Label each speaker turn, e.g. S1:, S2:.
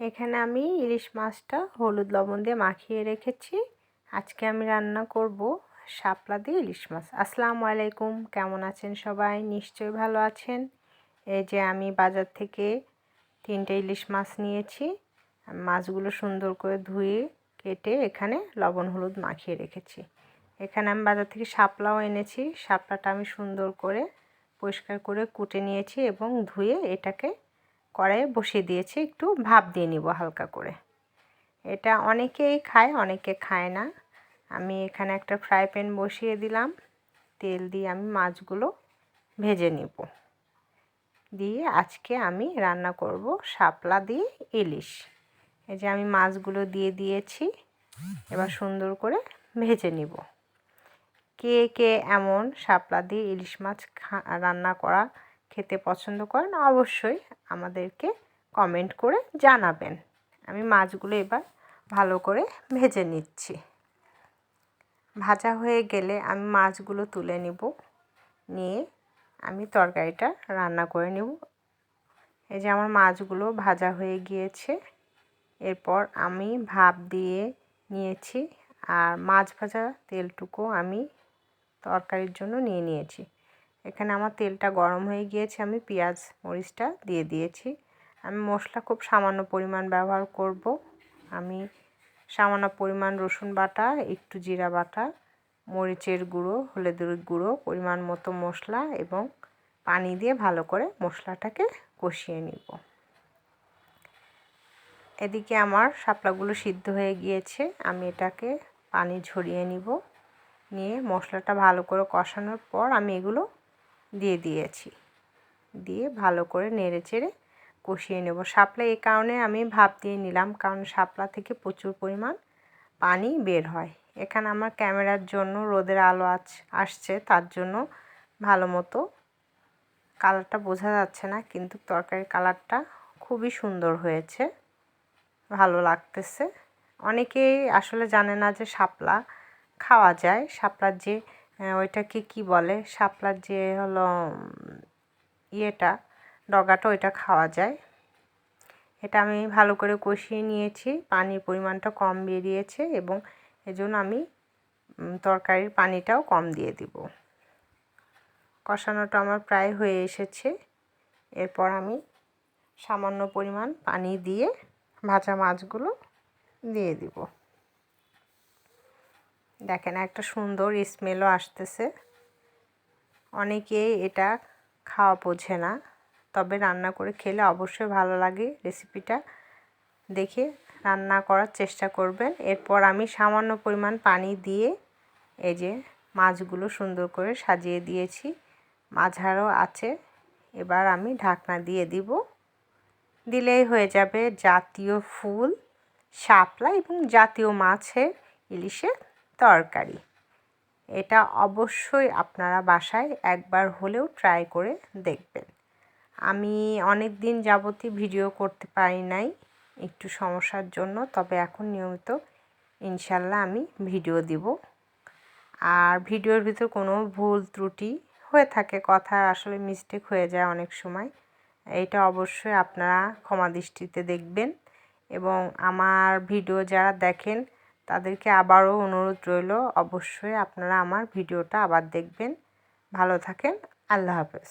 S1: এখানে আমি ইলিশ মাছটা হলুদ লবণ দিয়ে মাখিয়ে রেখেছি। আজকে আমি রান্না করব শাপলা দিয়ে ইলিশ মাছ। আসসালামু আলাইকুম, কেমন আছেন সবাই? নিশ্চয়ই ভালো আছেন। এই যে আমি বাজার থেকে তিনটে ইলিশ মাছ নিয়েছি। মাছগুলো সুন্দর করে ধুয়ে কেটে এখানে লবণ হলুদ মাখিয়ে রেখেছি। এখানে আমি বাজার থেকে শাপলাও এনেছি। শাপলাটা আমি সুন্দর করে পরিষ্কার করে কুটে নিয়েছি এবং ধুয়ে এটাকে কড়াইয়ে বসিয়ে দিয়েছি, একটু ভাপ দিয়ে নিব হালকা করে। এটা অনেকেই খায়, অনেকে খায় না। আমি এখানে একটা ফ্রাই প্যান বসিয়ে দিলাম। তেল দিয়ে আমি মাছগুলো ভেজে নিব। দিয়ে আজকে আমি রান্না করব শাপলা দিয়ে ইলিশ। এই যে আমি মাছগুলো দিয়ে দিয়েছি, এবার সুন্দর করে ভেজে নিব। কে কে এমন শাপলা দিয়ে ইলিশ মাছ রান্না করা খেতে পছন্দ করেন, অবশ্যই আমাদেরকে কমেন্ট করে জানাবেন। আমি মাছগুলো এবার ভালো করে ভেজে নিচ্ছি। ভাজা হয়ে গেলে আমি মাছগুলো তুলে নিব। নিয়ে আমি তরকারিটা রান্না করে নেব। এই যে আমার মাছগুলো ভাজা হয়ে গিয়েছে। এরপর আমি ভাপ দিয়ে নিয়েছি। আর মাছ ভাজা তেলটুকু আমি তরকারির জন্য নিয়ে নিয়েছি। এখানে আমার তেলটা গরম হয়ে গিয়েছে, আমি পেঁয়াজ, মরিচটা দিয়ে দিয়েছি। আমি মশলা খুব সামান্য পরিমাণ ব্যবহার করব। আমি সামান্য পরিমাণ রসুন বাটা, একটু জিরা বাটা, মরিচের গুঁড়ো, হলুদের গুঁড়ো, পরিমাণ মতো মশলা এবং পানি দিয়ে ভালো করে মশলাটাকে কষিয়ে নিব। এদিকে আমার শাপলাগুলো সিদ্ধ হয়ে গিয়েছে, আমি এটাকে পানি ঝরিয়ে নিব। নিয়ে মশলাটা ভালো করে কষানোর পর আমি এগুলো দিয়ে দিয়েছি। দিয়ে ভালো করে নেড়ে চেড়ে কষিয়ে নেব। শাপলা এই কারণে আমি ভাপ দিয়ে নিলাম, কারণ শাপলা থেকে প্রচুর পরিমাণ পানি বের হয়। এখানে আমার ক্যামেরার জন্য রোদের আলো আসছে, তার জন্য ভালো মতো কালারটা বোঝা যাচ্ছে না, কিন্তু তরকারির কালারটা খুবই সুন্দর হয়েছে, ভালো লাগতেছে। অনেকেই আসলে জানে না যে শাপলা খাওয়া যায়। শাপলার যে ওইটাকে কি বলে? শাপলার যে হলো ইয়েটা, ডগাটা, ওইটা খাওয়া যায়। এটা আমি ভালো করে কষিয়ে নিয়েছি। পানির পরিমাণটা কম বেরিয়েছে এবং এজন্য আমি তরকারির পানিটাও কম দিয়ে দিব। কষানোটা আমার প্রায় হয়ে এসেছে। এরপর আমি সামান্য পরিমাণ পানি দিয়ে ভাজা মাছগুলো দিয়ে দিব। দেখেন, একটা সুন্দর স্মেলও আসতেছে। অনেকেই এটা খাওয়া বোঝে না, তবে রান্না করে খেলে অবশ্যই ভালো লাগে রেসিপিটা দেখে রান্না করার চেষ্টা করবেন। এরপর আমি সামান্য পরিমাণ পানি দিয়ে এই যে মাছগুলো সুন্দর করে সাজিয়ে দিয়েছি। মাঝারও আছে। এবার আমি ঢাকনা দিয়ে দিব। দিলেই হয়ে যাবে জাতীয় ফুল, শাপলা এবং জাতীয় মাছের ইলিশের তরকারি। এটা অবশ্যই আপনারা বাসায় একবার হলেও ট্রাই করে দেখবেন। আমি অনেক দিন যাবতই ভিডিও করতে পারি নাই একটু সমস্যার জন্য, তবে এখন নিয়মিত ইনশাল্লাহ আমি ভিডিও দিব। আর ভিডিওর ভিতর কোনো ভুল ত্রুটি হয়ে থাকে, কথা আসলে মিস্টেক হয়ে যায় অনেক সময়। এটা অবশ্যই আপনারা ক্ষমা দৃষ্টিতে দেখবেন এবং আমার ভিডিও যারা দেখেন তাদেরকে আবারও অনুরোধ রইল অবশ্যই আপনারা আমার ভিডিওটা আবার দেখবেন। ভালো থাকেন আল্লাহ হাফেজ।